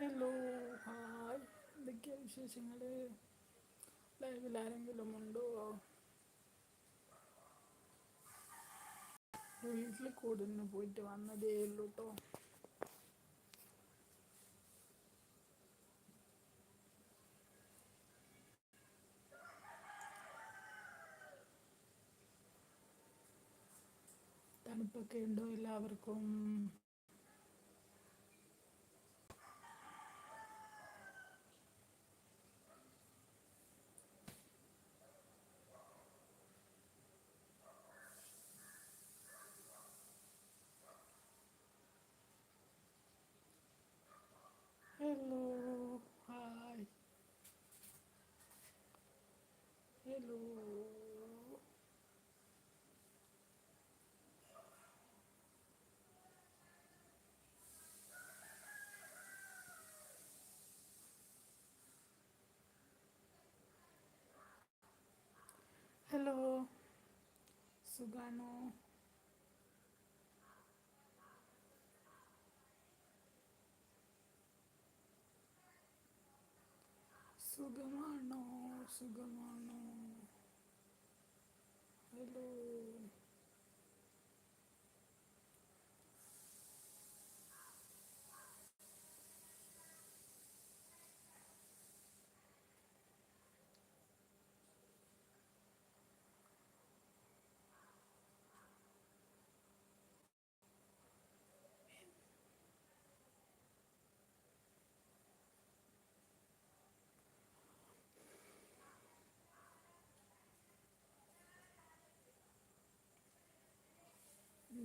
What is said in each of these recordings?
Hello hi. എന്തൊക്കെയാ വിശേഷങ്ങൾ ലൈവിൽ ആരെങ്കിലും ഉണ്ടോ? വീട്ടിൽ കൂടിന്ന് പോയിട്ട് വന്നതേ ഉള്ളൂട്ടോ തണുപ്പൊക്കെ ഉണ്ടോ എല്ലാവർക്കും? ഹലോ ഹായ് ഹലോ ഹലോ സുഖാണോ സുഖമാണോ സുഖമാണോ ഹലോ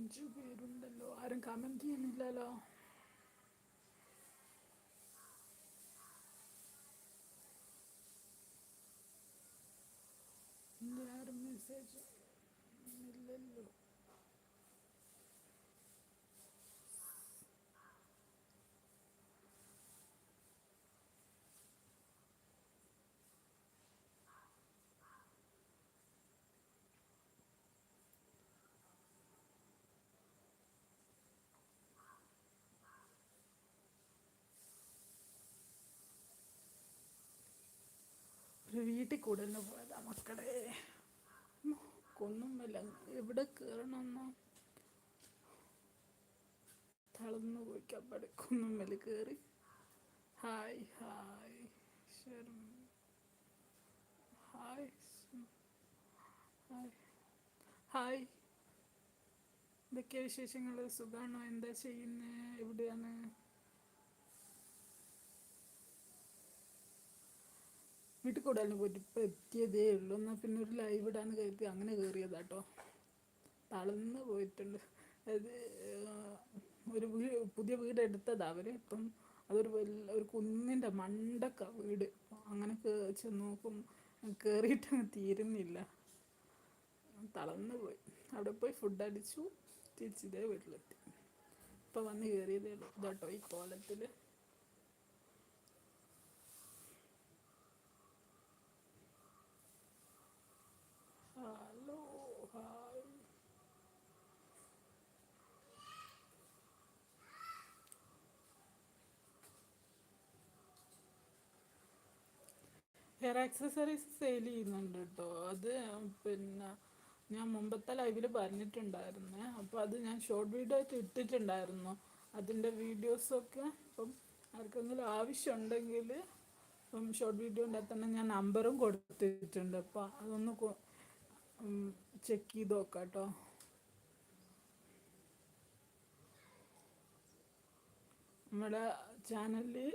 మంచిగా పేరు ఉండలో అరుణ్ కామెంట్ చేయనిలలో വീട്ടിൽ കൂടലിന് പോയതാ മക്കളെ. കൊന്നുമില്ല എവിടെ കയറണമെന്നോ തളർന്നു പോയി കപ്പടി കുന്നുമ്മൽ കയറി ഹായ് ഹായ് ഹായ് ഹായ് എന്തൊക്കെയാ വിശേഷങ്ങൾ സുഖാണോ? എന്താ ചെയ്യുന്നേ? എവിടെയാണ്? വീട്ടിൽ കൂടാനും പോയിട്ട് ഇപ്പം എത്തിയതേ ഉള്ളൂ. എന്നാൽ പിന്നെ ഒരു ലൈവ് ഇടാന്ന് കരുതി അങ്ങനെ കയറിയതാട്ടോ തളർന്ന് പോയിട്ടുണ്ട്. അത് ഒരു വീ പുതിയ വീട് എടുത്തതാ അവർ ഇപ്പം അതൊരു ഒരു കുന്നിന്റെ മണ്ടക്ക വീട്. അങ്ങനെ ചെന്ന് നോക്കും കയറിയിട്ട് തീരുന്നില്ല. തളർന്ന് പോയി. അവിടെ പോയി ഫുഡ് അടിച്ചു. തിരിച്ചിതേ വീട്ടിലെത്തി. ഇപ്പം വന്ന് കയറിയതേ ഉള്ളൂ. ഇതാട്ടോ ഈ കോലത്തിൽ hello hi hair accessories sale ചെയ്യുന്നുണ്ട് കേട്ടോ അത് പിന്നെ ഞാൻ മുമ്പത്തെ ലൈവിൽ പറഞ്ഞിട്ടുണ്ടായിരുന്നു. അപ്പോൾ അത് ഞാൻ ഷോർട്ട് വീഡിയോ ആയിട്ട് ഇട്ടിട്ടുണ്ടായിരുന്നു. അതിന്റെ വീഡിയോസൊക്കെ ഇപ്പം ആർക്കെങ്കിലും ആവശ്യമുണ്ടെങ്കിൽ ഇപ്പം ഷോർട്ട് വീഡിയോന്റെ തന്നെ ഞാൻ നമ്പറും കൊടുത്തിട്ടുണ്ട്. അപ്പോൾ അതൊന്ന് ചെക്ക് ചെയ്ത് നോക്കാം കേട്ടോ നമ്മുടെ ചാനലിൽ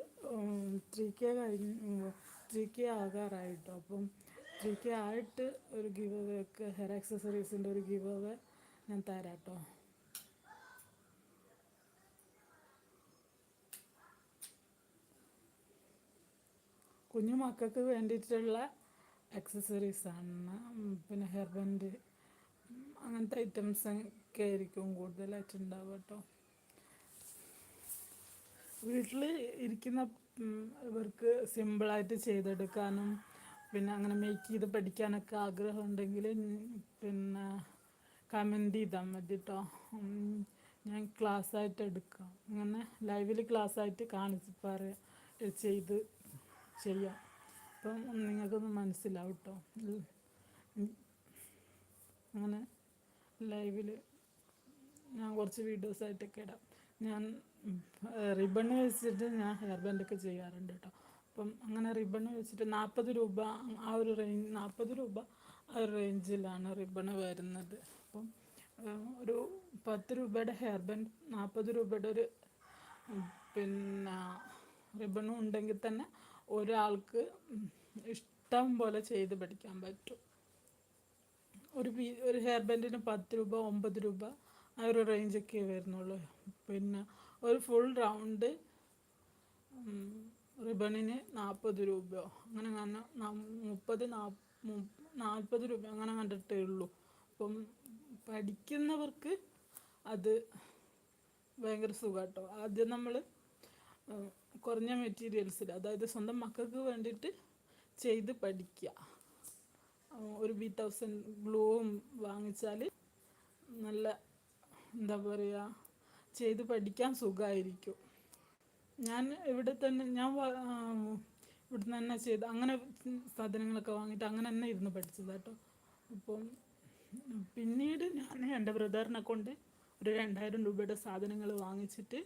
ത്രീ കെ കഴിഞ്ഞ് ത്രീ കെ ആകാറായിട്ടോ. അപ്പം ത്രീ കെ ആയിട്ട് ഒരു ഗീവ് ഹെയർ ആക്സസറീസിന്റെ ഒരു ഗീവ് ഞാൻ തരാം കേട്ടോ കുഞ്ഞു മക്കൾക്ക് വേണ്ടിയിട്ടുള്ള ആക്സസറീസാണ് പിന്നെ ഹെയർ ബാൻഡ് അങ്ങനത്തെ ഐറ്റംസ് ഒക്കെ ആയിരിക്കും കൂടുതലായിട്ട് ഉണ്ടാവുക കേട്ടോ വീട്ടിൽ ഇരിക്കുന്ന ഇവർക്ക് സിമ്പിളായിട്ട് ചെയ്തെടുക്കാനും പിന്നെ അങ്ങനെ മേക്ക് ചെയ്ത് പഠിക്കാനൊക്കെ ആഗ്രഹം ഉണ്ടെങ്കിൽ പിന്നെ കമന്റ് ചെയ്താൽ മതി കേട്ടോ ഞാൻ ക്ലാസ് ആയിട്ട് എടുക്കാം. അങ്ങനെ ലൈവിൽ ക്ലാസ് ആയിട്ട് കാണിച്ച് പറയാം ചെയ്ത് ചെയ്യാം. അപ്പം നിങ്ങൾക്കൊന്ന് മനസ്സിലാവും കേട്ടോ അങ്ങനെ ലൈവിൽ ഞാൻ കുറച്ച് വീഡിയോസായിട്ടൊക്കെ ഇടാം. ഞാൻ റിബൺ വെച്ചിട്ട് ഞാൻ ഹെയർ ബാൻഡൊക്കെ ചെയ്യാറുണ്ട് കേട്ടോ അപ്പം അങ്ങനെ റിബൺ വെച്ചിട്ട് നാൽപ്പത് രൂപ ആ ഒരു റേഞ്ച് നാൽപ്പത് രൂപ ആ ഒരു റേഞ്ചിലാണ് റിബൺ വരുന്നത്. അപ്പം ഒരു പത്ത് രൂപയുടെ ഹെയർ ബാൻഡ് നാൽപ്പത് രൂപയുടെ ഒരു പിന്നെ റിബണും ഉണ്ടെങ്കിൽ തന്നെ ഒരാൾക്ക് ഇഷ്ടം പോലെ ചെയ്ത് പഠിക്കാൻ പറ്റും. ഒരു പീ ഒരു ഹെയർ ബാൻഡിന് പത്ത് രൂപ ഒമ്പത് രൂപ ആ ഒരു റേഞ്ചൊക്കെ വരുന്നുള്ളൂ. പിന്നെ ഒരു ഫുൾ റൗണ്ട് റിബണിന് നാൽപ്പത് രൂപ. അങ്ങനെ അങ്ങനെ മുപ്പത് നാൽപ്പത് രൂപ അങ്ങനെ കണ്ടിട്ടേ ഉള്ളൂ. അപ്പം പഠിക്കുന്നവർക്ക് അത് ഭയങ്കര സുഖാട്ടോ. ആദ്യം നമ്മൾ കുറഞ്ഞ മെറ്റീരിയൽസിൽ അതായത് സ്വന്തം മക്കൾക്ക് വേണ്ടിയിട്ട് ചെയ്ത് പഠിക്കുക ഒരു ബി തൗസൻഡ് ഗ്ലൂവും വാങ്ങിച്ചാൽ നല്ല എന്താ പറയുക ചെയ്ത് പഠിക്കാൻ സുഖമായിരിക്കും ഞാൻ ഇവിടെ തന്നെ ഞാൻ ഇവിടെ തന്നെ ചെയ്ത് അങ്ങനെ സാധനങ്ങളൊക്കെ വാങ്ങിയിട്ട് അങ്ങനെ തന്നെ ഇരുന്ന് പഠിച്ചത് കേട്ടോ അപ്പം പിന്നീട് ഞാൻ എന്റെ ബ്രദറിനെ കൊണ്ട് ഒരു രണ്ടായിരം രൂപയുടെ സാധനങ്ങൾ വാങ്ങിച്ചിട്ട്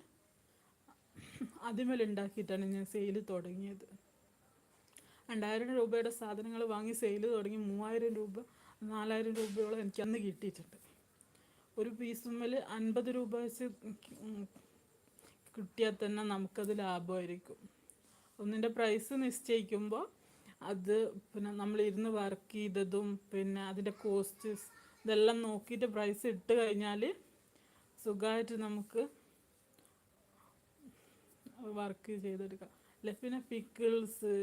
അതിമേൽ ഉണ്ടാക്കിയിട്ടാണ് ഞാൻ സെയിൽ തുടങ്ങിയത്. രണ്ടായിരം രൂപയുടെ സാധനങ്ങൾ വാങ്ങി സെയിൽ തുടങ്ങി മൂവായിരം രൂപ നാലായിരം രൂപയോളം എനിക്ക് അന്ന് കിട്ടിയിട്ടുണ്ട്. ഒരു പീസുമ്മൽ അൻപത് രൂപ വെച്ച് കിട്ടിയാൽ തന്നെ നമുക്കത് ലാഭമായിരിക്കും. ഒന്നിന്റെ പ്രൈസ് നിശ്ചയിക്കുമ്പോൾ അത് പിന്നെ നമ്മൾ ഇരുന്ന് വർക്ക് ചെയ്തതും പിന്നെ അതിന്റെ കോസ്റ്റ് ഇതെല്ലാം നോക്കിയിട്ട് പ്രൈസ് ഇട്ട് കഴിഞ്ഞാൽ സുഖമായിട്ട് നമുക്ക് വർക്ക് ചെയ്തെടുക്കാം. അല്ലെ? പിന്നെ പിക്കിൾസ്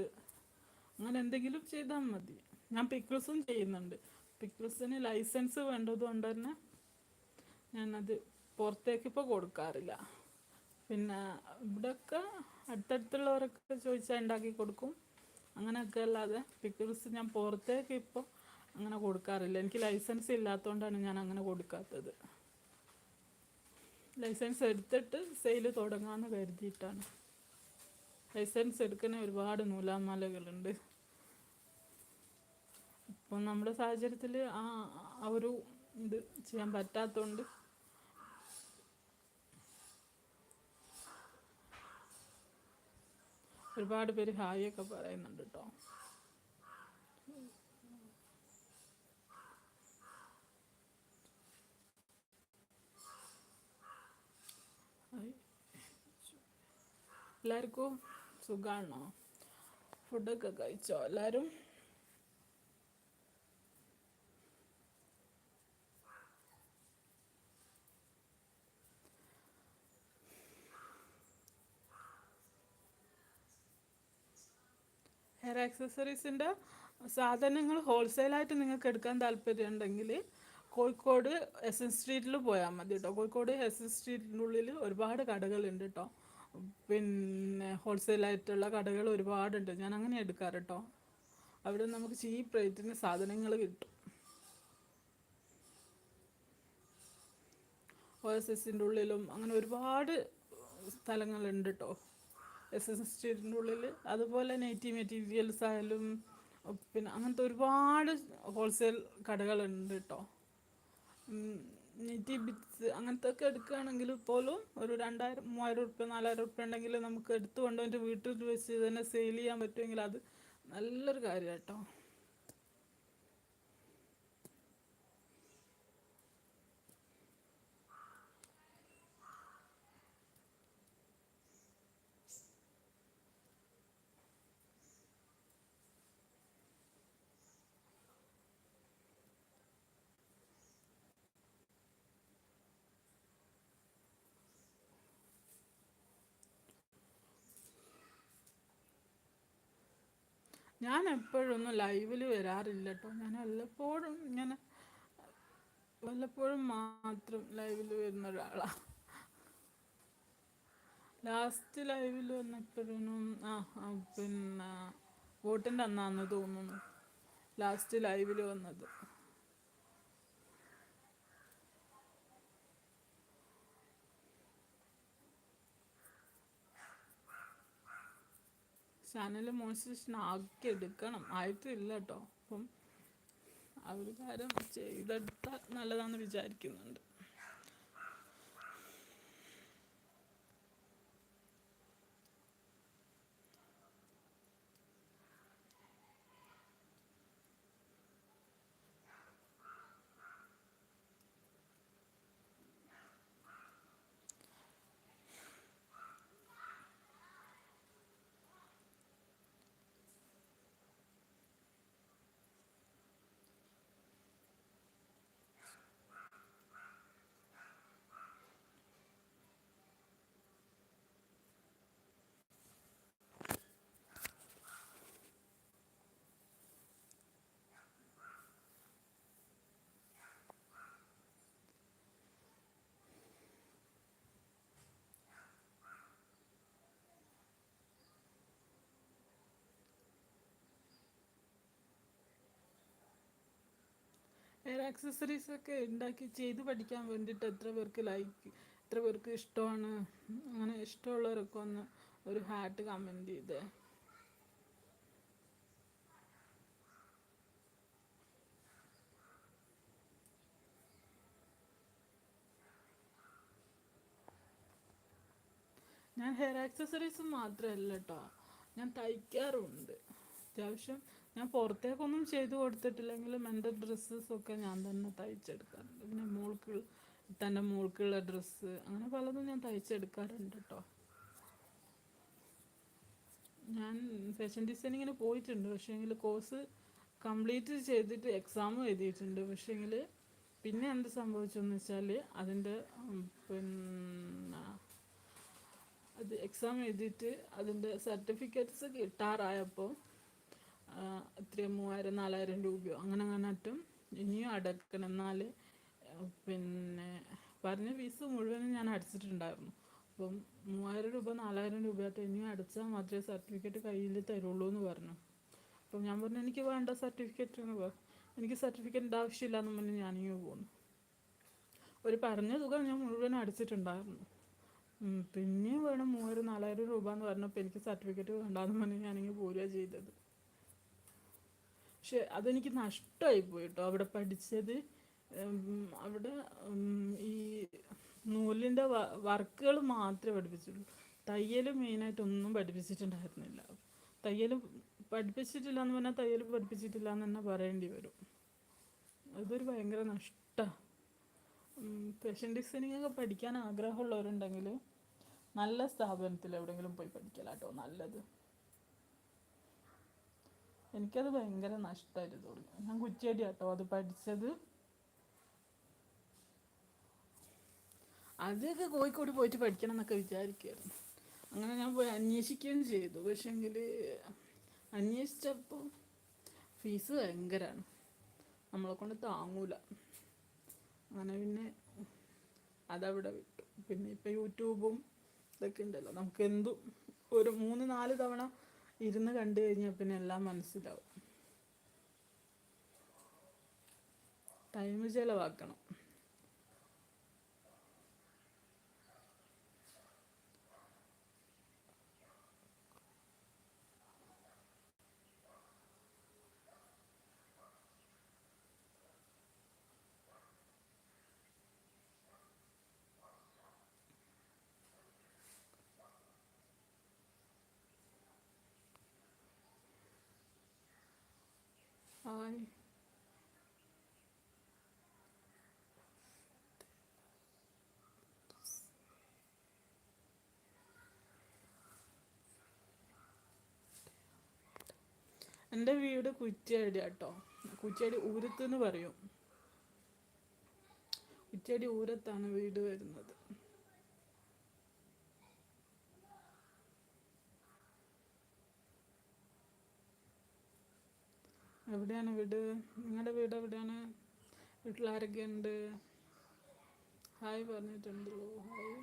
അങ്ങനെ എന്തെങ്കിലും ചെയ്താൽ മതി. ഞാൻ പിക്കിൾസും ചെയ്യുന്നുണ്ട്. പിക്കിൾസിന് ലൈസൻസ് വേണ്ടത് കൊണ്ട് തന്നെ ഞാനത് പുറത്തേക്ക് ഇപ്പോൾ കൊടുക്കാറില്ല. പിന്നെ ഇവിടെയൊക്കെ അടുത്തടുത്തുള്ളവരൊക്കെ ചോദിച്ചാൽ ഉണ്ടാക്കി കൊടുക്കും. അങ്ങനെയൊക്കെ അല്ലാതെ പിക്കിൾസ് ഞാൻ പുറത്തേക്ക് ഇപ്പോൾ അങ്ങനെ കൊടുക്കാറില്ല. എനിക്ക് ലൈസൻസ് ഇല്ലാത്തതുകൊണ്ടാണ് ഞാൻ അങ്ങനെ കൊടുക്കാത്തത്. ലൈസൻസ് എടുത്തിട്ട് സെയിൽ തുടങ്ങാമെന്ന് കരുതിയിട്ടാണ്. ലൈസൻസ് എടുക്കുന്ന ഒരുപാട് നൂലാമാലകളുണ്ട്. ഇപ്പം നമ്മുടെ സാഹചര്യത്തിൽ ആ ഒരു ഇത് ചെയ്യാൻ പറ്റാത്തതുകൊണ്ട് ഒരുപാട് പേര് ഹായൊക്കെ പറയുന്നുണ്ട് കേട്ടോ എല്ലാവർക്കും സുഖമാണോ ഫുഡൊക്കെ കഴിച്ചോ? എല്ലാവരും ഹെയർ ആക്സസറീസിന്റെ സാധനങ്ങൾ ഹോൾസെയിലായിട്ട് നിങ്ങൾക്ക് എടുക്കാൻ താല്പര്യമുണ്ടെങ്കിൽ കോഴിക്കോട് എസ് എൻ സ്ട്രീറ്റിൽ പോയാൽ മതി കേട്ടോ കോഴിക്കോട് എസ് എൻ സ്ട്രീറ്റിനുള്ളിൽ ഒരുപാട് കടകളുണ്ട് കേട്ടോ പിന്നെ ഹോൾസെയിലായിട്ടുള്ള കടകൾ ഒരുപാടുണ്ട്. ഞാൻ അങ്ങനെ എടുക്കാറ് കേട്ടോ അവിടെ നമുക്ക് ചീപ്പ് റേറ്റിന് സാധനങ്ങൾ കിട്ടും. ഒ എസ് എസിന്റെ ഉള്ളിലും അങ്ങനെ ഒരുപാട് സ്ഥലങ്ങളുണ്ട് കേട്ടോ എസ് എസ് സ്റ്റേറ്റിന്റെ ഉള്ളിൽ അതുപോലെ നെറ്റി മെറ്റീരിയൽസ് ആയാലും പിന്നെ അങ്ങനത്തെ ഒരുപാട് ഹോൾസെയിൽ കടകളുണ്ട് കേട്ടോ നെറ്റി ബിറ്റ്സ് അങ്ങനത്തെ ഒക്കെ എടുക്കുകയാണെങ്കിൽ പോലും ഒരു രണ്ടായിരം മൂവായിരം ഉറുപ്പ്യ നാലായിരം ഉറുപ്പ്യ ഉണ്ടെങ്കിൽ നമുക്ക് എടുത്തു കൊണ്ടുവന്നിട്ട് വീട്ടിൽ വെച്ച് തന്നെ സെയിൽ ചെയ്യാൻ പറ്റുമെങ്കിൽ അത് നല്ലൊരു കാര്യം കേട്ടോ ഞാൻ എപ്പോഴൊന്നും ലൈവിൽ വരാറില്ല കേട്ടോ ഞാൻ വല്ലപ്പോഴും ഇങ്ങനെ വല്ലപ്പോഴും മാത്രം ലൈവിൽ വരുന്ന ഒരാളാണ് ലാസ്റ്റ് ലൈവിൽ വന്നപ്പോഴും ആ പിന്നെ വോട്ടിന്റെ അന്നാന്ന് തോന്നുന്നു. ലാസ്റ്റ് ലൈവിൽ വന്നത്. ചാനൽ മോണിറ്റൈസേഷൻ ആക്കി എടുക്കണം. ആയിട്ടില്ല കേട്ടോ അപ്പം ആ ഒരു കാര്യം ചെയ്തെടുത്താൽ നല്ലതാണെന്ന് വിചാരിക്കുന്നുണ്ട്. ആക്സസറീസ് ഒക്കെ ഉണ്ടാക്കി ചെയ്ത് പഠിക്കാൻ വേണ്ടിയിട്ട് എത്ര പേർക്ക് ലൈക്ക് എത്ര പേർക്ക് ഇഷ്ടമാണ്? അങ്ങനെ ഇഷ്ടമുള്ളവരൊക്കെ ഒന്ന് ഒരു ഹാർട്ട് കമന്റ് ചെയ്തേ. ഞാൻ ഹെയർ ആക്സസറീസ് മാത്രമല്ല കേട്ടോ ഞാൻ തയ്ക്കാറുണ്ട്. അത്യാവശ്യം ഞാൻ പുറത്തേക്കൊന്നും ചെയ്തു കൊടുത്തിട്ടില്ലെങ്കിലും എന്റെ ഡ്രസ്സസൊക്കെ ഞാൻ തന്നെ തയ്ച്ചെടുക്കാറുണ്ട്. പിന്നെ മോൾക്ക് തന്റെ മോൾക്കുള്ള ഡ്രസ്സ് അങ്ങനെ പലതും ഞാൻ തയ്ച്ചെടുക്കാറുണ്ട് കേട്ടോ ഞാൻ ഫാഷൻ ഡിസൈനിങ്ങിന് പോയിട്ടുണ്ട്. പക്ഷേ പക്ഷേങ്കിൽ കോഴ്സ് കംപ്ലീറ്റ് ചെയ്തിട്ട് എക്സാം എഴുതിയിട്ടുണ്ട്. പക്ഷേങ്കിൽ പിന്നെ എന്ത് സംഭവിച്ചെന്ന് വെച്ചാൽ അതിന്റെ പിന്നെ അത് എക്സാം എഴുതിയിട്ട് അതിന്റെ സർട്ടിഫിക്കറ്റ്സ് കിട്ടാറായപ്പോൾ എത്രയും മൂവായിരം നാലായിരം രൂപയോ അങ്ങനെ അങ്ങനെട്ടും ഇനിയും അടക്കണം എന്നാൽ പിന്നെ പറഞ്ഞ ഫീസ് മുഴുവനും ഞാൻ അടച്ചിട്ടുണ്ടായിരുന്നു. അപ്പം മൂവായിരം രൂപ നാലായിരം രൂപയായിട്ട് ഇനിയും അടച്ചാൽ മാത്രമേ സർട്ടിഫിക്കറ്റ് കയ്യിൽ തരുള്ളൂ എന്ന് പറഞ്ഞു. അപ്പം ഞാൻ പറഞ്ഞു എനിക്ക് വേണ്ട സർട്ടിഫിക്കറ്റ് എന്ന് പറഞ്ഞു എനിക്ക് സർട്ടിഫിക്കറ്റിന്റെ ആവശ്യമില്ല എന്ന് പറഞ്ഞ് ഞാനിങ്ങനെ പോന്നു. ഒരു പറഞ്ഞ തുക ഞാൻ മുഴുവൻ അടച്ചിട്ടുണ്ടായിരുന്നു. പിന്നെയും വേണം മൂവായിരം നാലായിരം രൂപ എന്ന് പറഞ്ഞപ്പോൾ എനിക്ക് സർട്ടിഫിക്കറ്റ് വേണ്ടാന്ന് പറഞ്ഞ് ഞാനിങ്ങനെ പോരുക ചെയ്തത്. പക്ഷെ അതെനിക്ക് നഷ്ടമായി പോയി കേട്ടോ അവിടെ പഠിച്ചത് അവിടെ ഈ നൂലിന്റെ വർക്കുകൾ മാത്രമേ പഠിപ്പിച്ചുള്ളൂ തയ്യൽ മെയിനായിട്ടൊന്നും പഠിപ്പിച്ചിട്ടുണ്ടായിരുന്നില്ല. തയ്യൽ പഠിപ്പിച്ചിട്ടില്ല എന്ന് പറഞ്ഞാൽ തയ്യൽ പഠിപ്പിച്ചിട്ടില്ല എന്ന് തന്നെ പറയേണ്ടി വരും. അതൊരു ഭയങ്കര നഷ്ടമാണ് ഫാഷൻ ഡിസൈനിങ് ഒക്കെ പഠിക്കാൻ ആഗ്രഹമുള്ളവരുണ്ടെങ്കിൽ നല്ല സ്ഥാപനത്തിൽ എവിടെയെങ്കിലും പോയി പഠിക്കലാട്ടോ നല്ലത്. എനിക്കത് ഭയങ്കര നഷ്ടമായിട്ട് തോന്നി. ഞാൻ കുറ്റിയടി കേട്ടോ അത് പഠിച്ചത്. ആദ്യമൊക്കെ കോഴിക്കോട് പോയിട്ട് പഠിക്കണം എന്നൊക്കെ വിചാരിക്കുമായിരുന്നു അങ്ങനെ ഞാൻ പോയി അന്വേഷിക്കുകയും ചെയ്തു. പക്ഷേങ്കിൽ അന്വേഷിച്ചപ്പോൾ ഫീസ് ഭയങ്കരമാണ് നമ്മളെ കൊണ്ട് താങ്ങൂല. അങ്ങനെ പിന്നെ അതവിടെ വിട്ടു. പിന്നെ ഇപ്പം യൂട്യൂബും ഇതൊക്കെ ഉണ്ടല്ലോ. നമുക്ക് എന്തും ഒരു മൂന്ന് നാല് തവണ ഇരുന്ന് കണ്ടു കഴിഞ്ഞാൽ പിന്നെ എല്ലാം മനസ്സിലാവും. ടൈം ചിലവാക്കണം. ഹായ് എന്റെ വീട് കുറ്റിയടി കേട്ടോ കുറ്റിയടി ഊരത്ത് എന്ന് പറയും. കുറ്റിയടി ഊരത്താണ് വീട് വരുന്നത്. എവിടെയാണ് വീട്? നിങ്ങളുടെ വീട് എവിടെയാണ്? വീട്ടിൽ ആരൊക്കെ ഉണ്ട് ഹായ് പറഞ്ഞിട്ടുണ്ടല്ലോ. ഹായ്.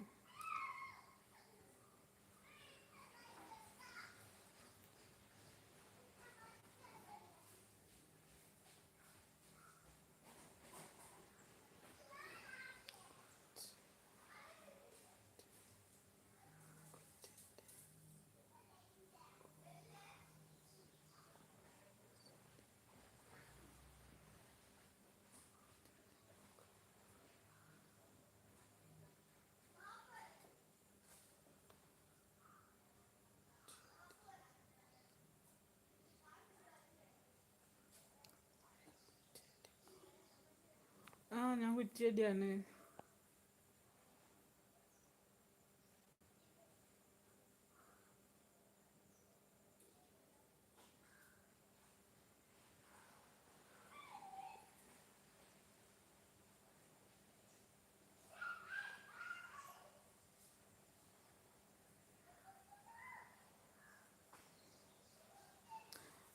ഞാൻ കുറ്റിയടിയാണ്.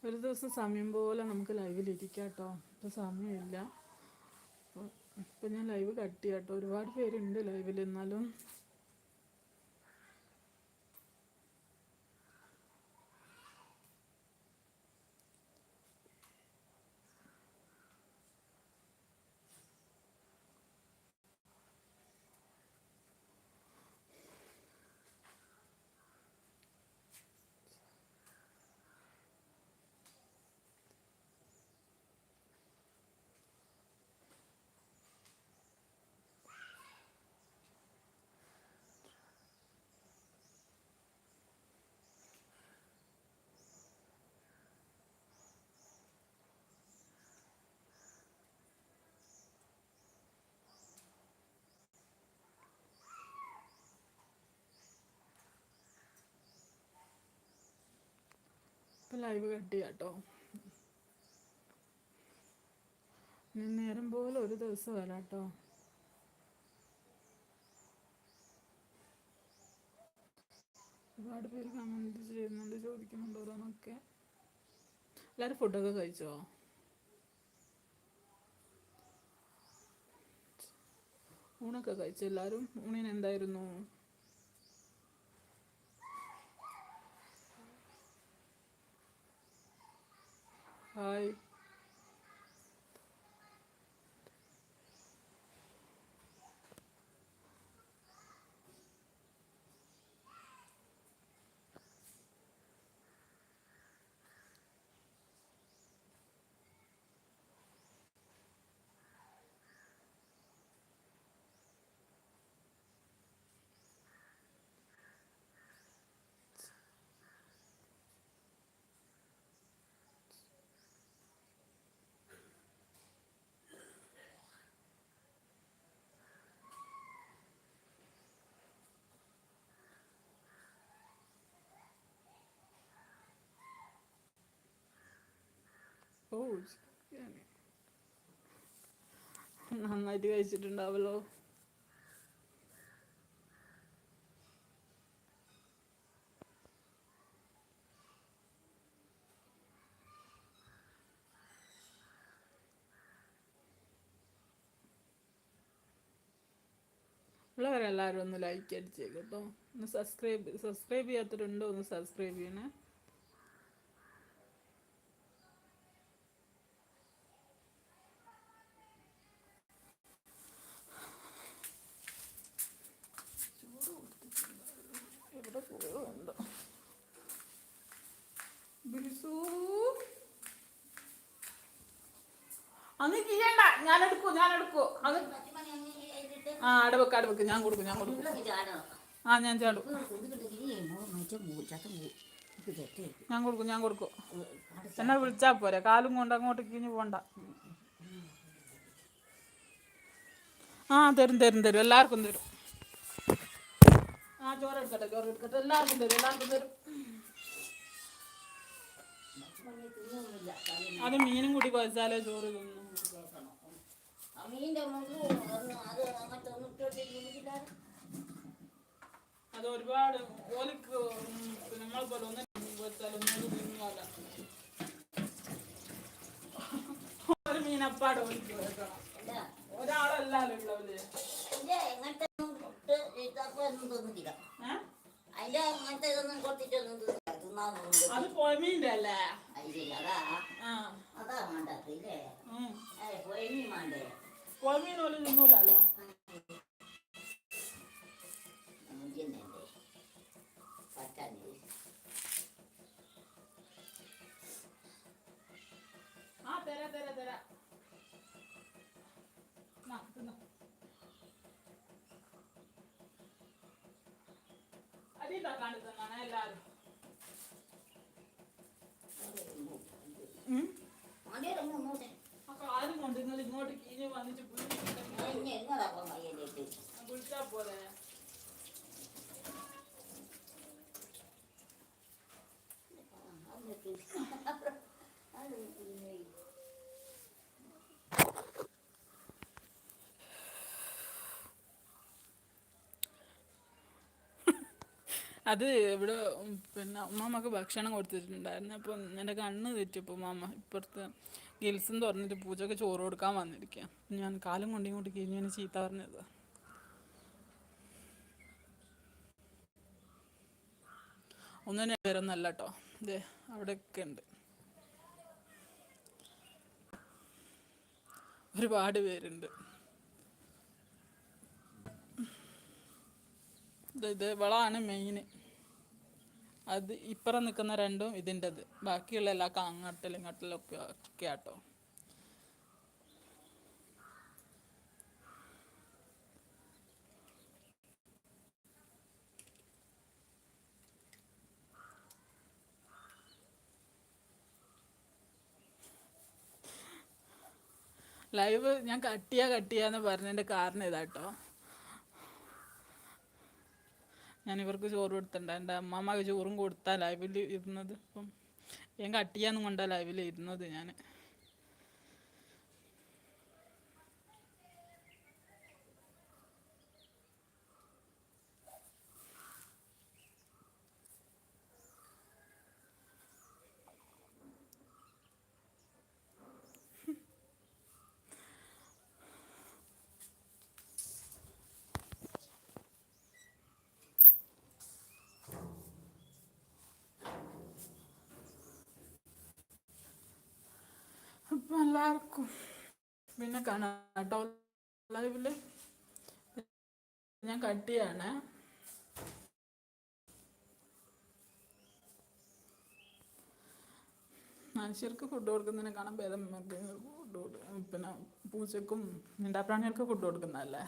ഒരു ദിവസം സമയം പോലെ നമുക്ക് ലൈവിലിരിക്കാം കേട്ടോ ഇപ്പം സമയമില്ല. ഇപ്പം ഞാൻ ലൈവ് കട്ട് ചെയ്യാട്ടോ. ഒരുപാട് പേരുണ്ട് ലൈവിൽ എന്നാലും ലൈവ് കട്ട് ചെയ്യാട്ടോ നേരം പോലെ ഒരു ദിവസം വരാട്ടോ ഒരുപാട് പേര് കമന്റ് ചെയ്യുന്നുണ്ട് ചോദിക്കുന്നുണ്ട് ഓരോന്നൊക്കെ. എല്ലാവരും ഫുഡൊക്കെ കഴിച്ചോ? ഊണൊക്കെ കഴിച്ചു എല്ലാവരും ഊണിന് എന്തായിരുന്നു? ഹായ് ചിക്കൻ നന്നായിട്ട് കഴിച്ചിട്ടുണ്ടാവല്ലോ. ഉള്ളവരെല്ലാവരും ഒന്ന് ലൈക്ക് അടിച്ചേക്ക് കേട്ടോ ഒന്ന് സബ്സ്ക്രൈബ് സബ്സ്ക്രൈബ് ചെയ്യാത്തവരുണ്ടോ? ഒന്ന് സബ്സ്ക്രൈബ് ചെയ്യണേ എവിടെ പോയോ എന്തോ ബിൽസു അന്ന് ചെയ്യണ്ട. ഞാൻ എടുക്കൂ ഞാൻ എടുക്കൂ അത് ആ അടവെക്ക് അടവെക്ക് ഞാൻ കൊടുക്കും ഞാൻ കൊടുക്കും. ആ ഞാൻ ചാടും. ഞാൻ കൊടുക്കും ഞാൻ കൊടുക്കും. എന്നെ വിളിച്ചാ പോരെ. കാലും കൊണ്ട് അങ്ങോട്ട് കിഞ്ഞു പോണ്ട. ആ തരും തരും തരും. എല്ലാവർക്കും തരും. ആ ചോറ് എടുക്കട്ടെ ചോറ് എടുക്കട്ടെ. എല്ലാവർക്കും തരും എല്ലാവർക്കും തരും. അത് മീനും കൂടി കുഴച്ചാലേ ചോറ് തിന്നും. മീന്റെ മുകളിൽ അത് അങ്ങനത്തെ ഒന്നും ഇട്ടോട്ടില്ല അത് ഒരുപാട് ഓലിക്ക് നമ്മളെ പോലെ ഒന്നും വെച്ചാലൊന്നും തിന്നുമല്ല ഒരു മീനപ്പാട് ഓലിക്ക് അല്ല ഒരാളല്ലല്ലോ ഉള്ളവര് എങ്ങനത്തെ ഒന്നും ഒന്നും തോന്നുന്നില്ല അങ്ങനത്തെ ഇതൊന്നും കൊടുത്തിട്ടൊന്നും അത് പൊയമീന്റെ അല്ലേ അതാ ആ. അതാ വേണ്ടത് ഇല്ലേ? പോയി വേണ്ടേ പൊയമീൻ ഓൽ തിന്നൂലല്ലോ മുഞ്ചിന്നെ പറ്റാഞ്ഞത് ആ തരാ തരാ തരാ. നാ, തിന്നോ. അടി തക്കാണ്ട് തിന്നണേ എല്ലാരും ഉം. മടിയൊന്നും മൂട്ടെ ആ കാലും കൊണ്ട് നിങ്ങൾ ഇങ്ങോട്ട് കീഞ്ഞ് വന്നിട്ട് പുള്ളി അത് പിന്നെ അത് ഇവിടെ പിന്നെ ഉമ്മാമ്മക്ക് ഭക്ഷണം കൊടുത്തിട്ടുണ്ടായിരുന്നു. അപ്പം എന്റെ കണ്ണ് തെറ്റിപ്പോ ഉമ്മാമ്മ ഇപ്പുറത്ത് ഗിൽസും തുറന്നിട്ട് പൂജക്ക് ചോറ് കൊടുക്കാൻ വന്നിരിക്കുക ഞാൻ കാലം കൊണ്ട് ഇങ്ങോട്ട് കിഴിഞ്ഞതിന് ചീത്ത പറഞ്ഞത്. ഒന്നും പേരൊന്നല്ല കേട്ടോ ഇതേ അവിടെയൊക്കെ ഉണ്ട്. ഒരുപാട് പേരുണ്ട്. ഇത് ഇവളാണ് മെയിൻ അത് ഇപ്പുറം നിൽക്കുന്ന രണ്ടും ഇതിന്റെത്. ബാക്കിയുള്ള എല്ലാ കാങ്ങട്ടലും ഇങ്ങാട്ടലും ഒക്കെ ആട്ടോ ലൈവ് ഞാൻ കട്ടിയാ കട്ടിയാന്ന് പറഞ്ഞതിന്റെ കാരണം ഇതാട്ടോ. ഞാൻ ഇവർക്ക് ചോറ് കൊടുത്തിട്ടുണ്ട്. എന്റെ അമ്മമ്മക്ക് ചോറും കൊടുത്താ ലൈവിൽ ഇരുന്നത്. ഇപ്പം ഞാൻ കട്ട് ചെയ്യാന്നും കൊണ്ടാണ് ലൈവിൽ ഇരുന്നത് ഞാൻ അപ്പം എല്ലാവർക്കും പിന്നെ കാണാം കേട്ടോ ലൈവിൽ ഞാൻ കട്ട് ചെയ്യാണ് മനുഷ്യർക്ക് ഫുഡ് കൊടുക്കുന്നതിനെ കാണാൻ ഭേദം മൃഗങ്ങൾക്ക് ഫുഡ് കൊടുക്കും പിന്നെ പൂച്ചക്കും നിണ്ടാപ്രാണികൾക്ക് ഫുഡ് കൊടുക്കുന്നതല്ലേ?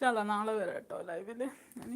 പക്ഷേ നാളെ വരാം കേട്ടോ ലൈവിൽ ഞാൻ